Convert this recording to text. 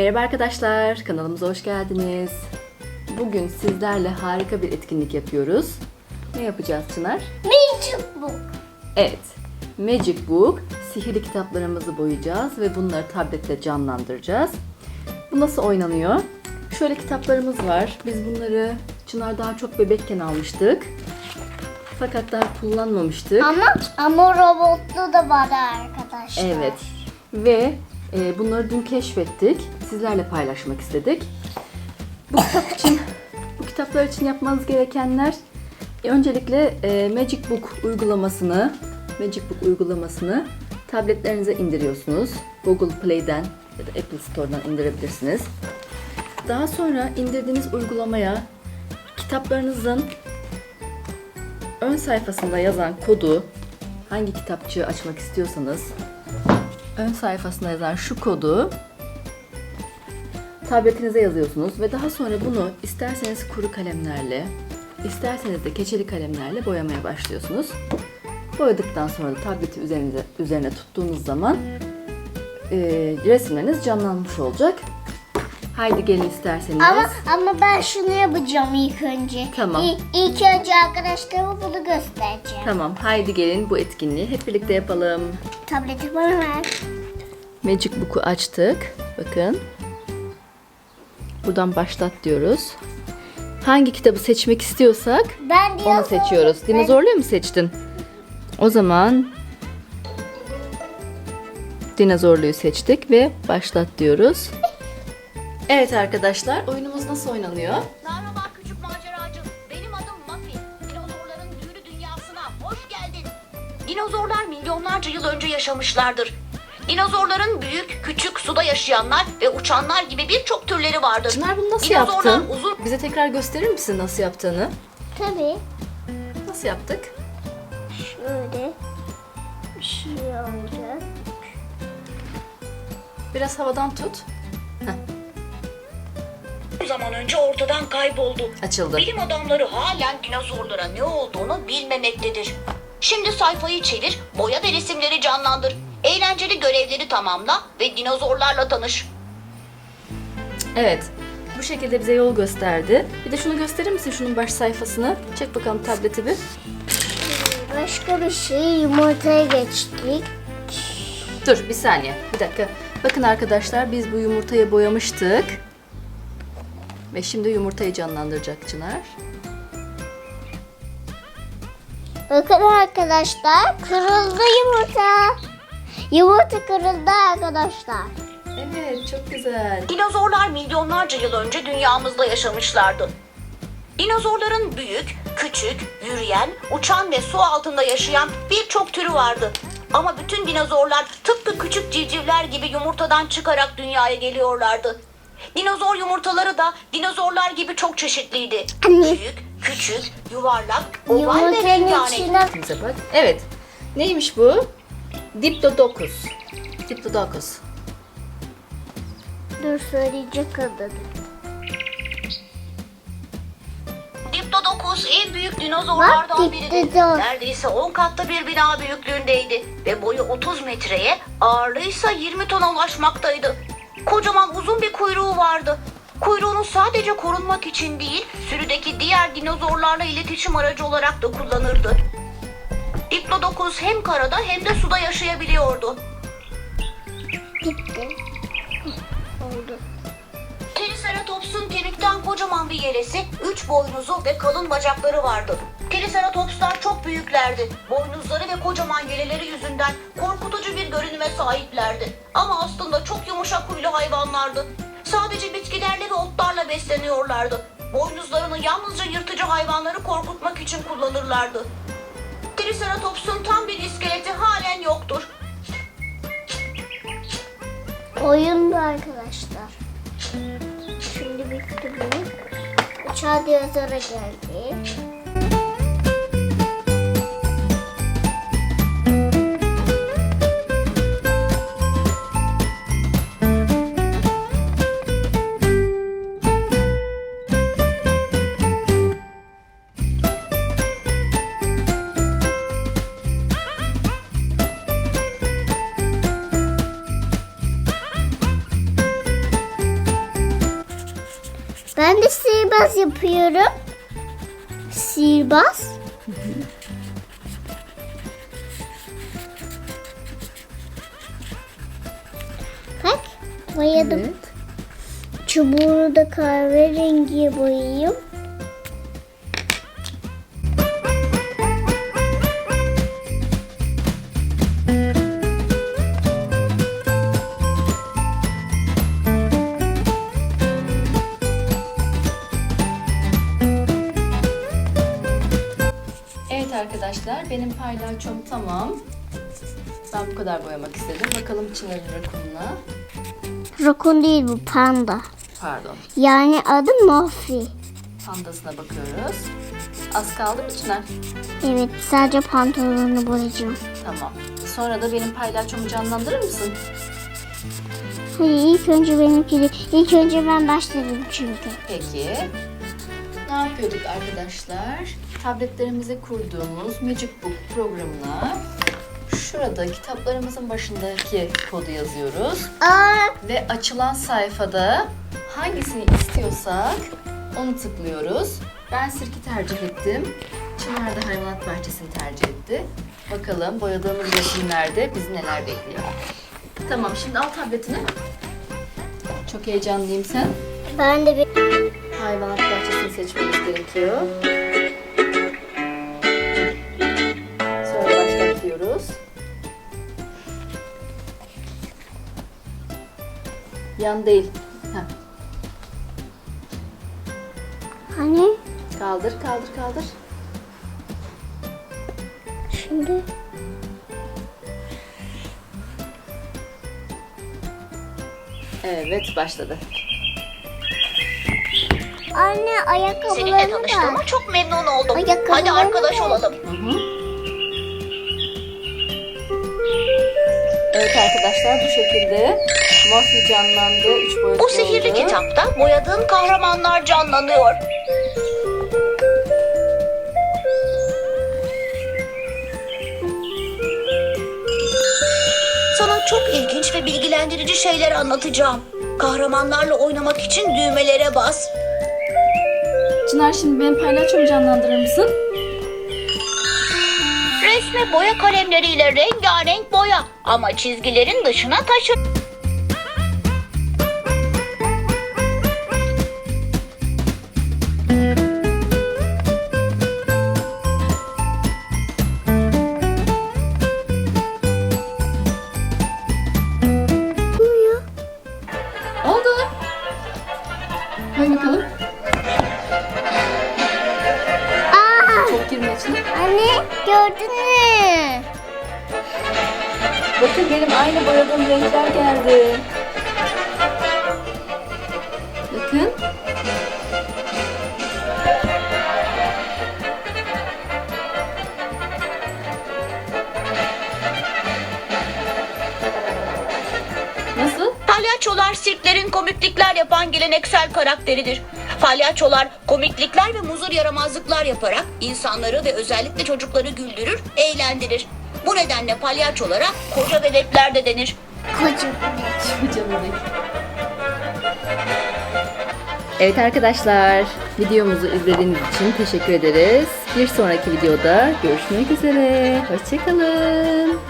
Merhaba arkadaşlar, kanalımıza hoş geldiniz. Bugün sizlerle harika bir etkinlik yapıyoruz. Ne yapacağız Çınar? Magic Book. Evet, Magic Book, sihirli kitaplarımızı boyayacağız ve bunları tabletle canlandıracağız. Bu nasıl oynanıyor? Şöyle kitaplarımız var. Biz bunları Çınar daha çok bebekken almıştık. Fakat daha kullanmamıştık. Ama ama robotlu da var arkadaşlar. Evet. Ve e, bunları dün keşfettik. Sizlerle paylaşmak istedik. Bu kitap için, bu kitaplar için yapmanız gerekenler e, öncelikle e, Magic Book uygulamasını, Magic Book uygulamasını tabletlerinize indiriyorsunuz. Google Play'den ya da Apple Store'dan indirebilirsiniz. Daha sonra indirdiğiniz uygulamaya kitaplarınızın ön sayfasında yazan kodu hangi kitapçığı açmak istiyorsanız ön sayfasında yazan şu kodu tabletinize yazıyorsunuz ve daha sonra bunu isterseniz kuru kalemlerle, isterseniz de keçeli kalemlerle boyamaya başlıyorsunuz. Boyadıktan sonra da tableti üzerinde, üzerine tuttuğunuz zaman e, resimleriniz canlanmış olacak. Haydi gelin isterseniz. Ama ama ben şunu yapacağım ilk önce. Tamam. İlk, ilk önce arkadaşlarıma bunu göstereceğim. Tamam, haydi gelin bu etkinliği hep birlikte yapalım. Tableti bana ver. Magic Book'u açtık. Bakın. Buradan başlat diyoruz. Hangi kitabı seçmek istiyorsak Ben onu seçiyoruz. Ben- Dinozorluyu mu seçtin? O zaman dinozorluyu seçtik ve başlat diyoruz. Evet arkadaşlar, oyunumuz nasıl oynanıyor? Merhaba küçük maceracı. Benim adım Muffin. Dinozorların büyülü dünyasına hoş geldin. Dinozorlar milyonlarca yıl önce yaşamışlardır. Dinozorların büyük, küçük, suda yaşayanlar ve uçanlar gibi birçok türleri vardır. Çınar bunu nasıl Dinozorlar yaptın? uzun Bize tekrar gösterir misin nasıl yaptığını? Tabii. Nasıl yaptık? Şöyle bir şey olacak. Biraz havadan tut. zaman önce ortadan kayboldu. Açıldı. Bilim adamları halen dinozorlara ne olduğunu bilmemektedir. Şimdi sayfayı çevir, boya ve resimleri canlandır. Eğlenceli görevleri tamamla ve dinozorlarla tanış. Evet. Bu şekilde bize yol gösterdi. Bir de şunu gösterir misin şunun baş sayfasını? Çek bakalım tableti bir. Başka bir şey yumurtaya geçtik. Dur bir saniye. Bir dakika. Bakın arkadaşlar biz bu yumurtayı boyamıştık. Ve şimdi yumurtayı canlandıracak Çınar. Bakın arkadaşlar kırıldı yumurta. Yumurta kırıldı arkadaşlar. Evet çok güzel. Dinozorlar milyonlarca yıl önce dünyamızda yaşamışlardı. Dinozorların büyük, küçük, yürüyen, uçan ve su altında yaşayan birçok türü vardı. Ama bütün dinozorlar tıpkı küçük civcivler gibi yumurtadan çıkarak dünyaya geliyorlardı. Dinozor yumurtaları da dinozorlar gibi çok çeşitliydi. Anne. Büyük, küçük, yuvarlak, oval ve Yumurtanın rengarenk. içine Bize bak. Evet. Neymiş bu? Diplodocus. Diplodocus. dur söyleyecek adını. Diplodocus en büyük dinozorlardan Bak, biridir. Neredeyse 10 katlı bir bina büyüklüğündeydi ve boyu 30 metreye, ağırlığı ise 20 tona ulaşmaktaydı. Kocaman uzun bir kuyruğu vardı. Kuyruğunu sadece korunmak için değil, sürüdeki diğer dinozorlarla iletişim aracı olarak da kullanırdı. Diplodocus hem karada hem de suda yaşayabiliyordu. Gitti. Oldu. Triceratops'un kemikten kocaman bir yelesi, üç boynuzu ve kalın bacakları vardı. Triceratopslar çok büyüklerdi. Boynuzları ve kocaman yeleleri yüzünden korkutucu bir görünüme sahiplerdi. Ama aslında çok yumuşak huylu hayvanlardı. Sadece bitkilerle ve otlarla besleniyorlardı. Boynuzlarını yalnızca yırtıcı hayvanları korkutmak için kullanırlardı. Triceratops'un tam bir iskeleti halen yoktur. Oyundu arkadaşlar. Şimdi bitti bu. Uçağı dinozora geldi. Yapıyorum. Sihirbaz. Bak boyadım. Evet. Çubuğu da kahverengiye boyayayım. Benim palyaçom tamam. Ben bu kadar boyamak istedim. Bakalım Çınar'ın rakununa. Rakun değil bu panda. Pardon. Yani adı Mofi. Pandasına bakıyoruz. Az kaldı mı Çınar? Evet sadece pantolonunu boyayacağım. Tamam. Sonra da benim palyaçomu canlandırır mısın? Hayır ilk önce benimkini, ilk önce ben başladım çünkü. Peki. Ne yapıyorduk arkadaşlar? Tabletlerimize kurduğumuz Magic Book programına şurada kitaplarımızın başındaki kodu yazıyoruz. Aa, Ve açılan sayfada hangisini istiyorsak onu tıklıyoruz. Ben sirki tercih ettim. Çınar da hayvanat bahçesini tercih etti. Bakalım boyadığımız resimlerde bizi neler bekliyor. Tamam şimdi al tabletini. Çok heyecanlıyım sen. ben de bir... Hayvanat bahçesini seçmemiz gerekiyor. Yan değil. Heh. Hani Kaldır, kaldır, kaldır. şimdi... Evet, başladı. Anne Seninle ayakkabılarını tanıştığıma da. çok memnun oldum. Ayakkabılarını Hadi arkadaş da- olalım. Hı hı. Evet arkadaşlar bu şekilde Morphe canlandı. Üç boyutlu Bu sihirli oldu. kitapta boyadığın kahramanlar canlanıyor. Sana çok ilginç ve bilgilendirici şeyler anlatacağım. Kahramanlarla oynamak için düğmelere bas. Çınar şimdi benim palyaçomu canlandırır mısın? Resme boya kalemleriyle rengarenk boya ama çizgilerin dışına taşı. Gördün mü? Bakın benim aynı boyadığım renkler geldi. Geleneksel karakteridir. Palyaçolar komiklikler ve muzur yaramazlıklar yaparak insanları ve özellikle çocukları güldürür, eğlendirir. Bu nedenle palyaçolara koca bebekler de denir. Koca bebek. Canım Evet arkadaşlar, videomuzu izlediğiniz için teşekkür ederiz. Bir sonraki videoda görüşmek üzere. Hoşçakalın.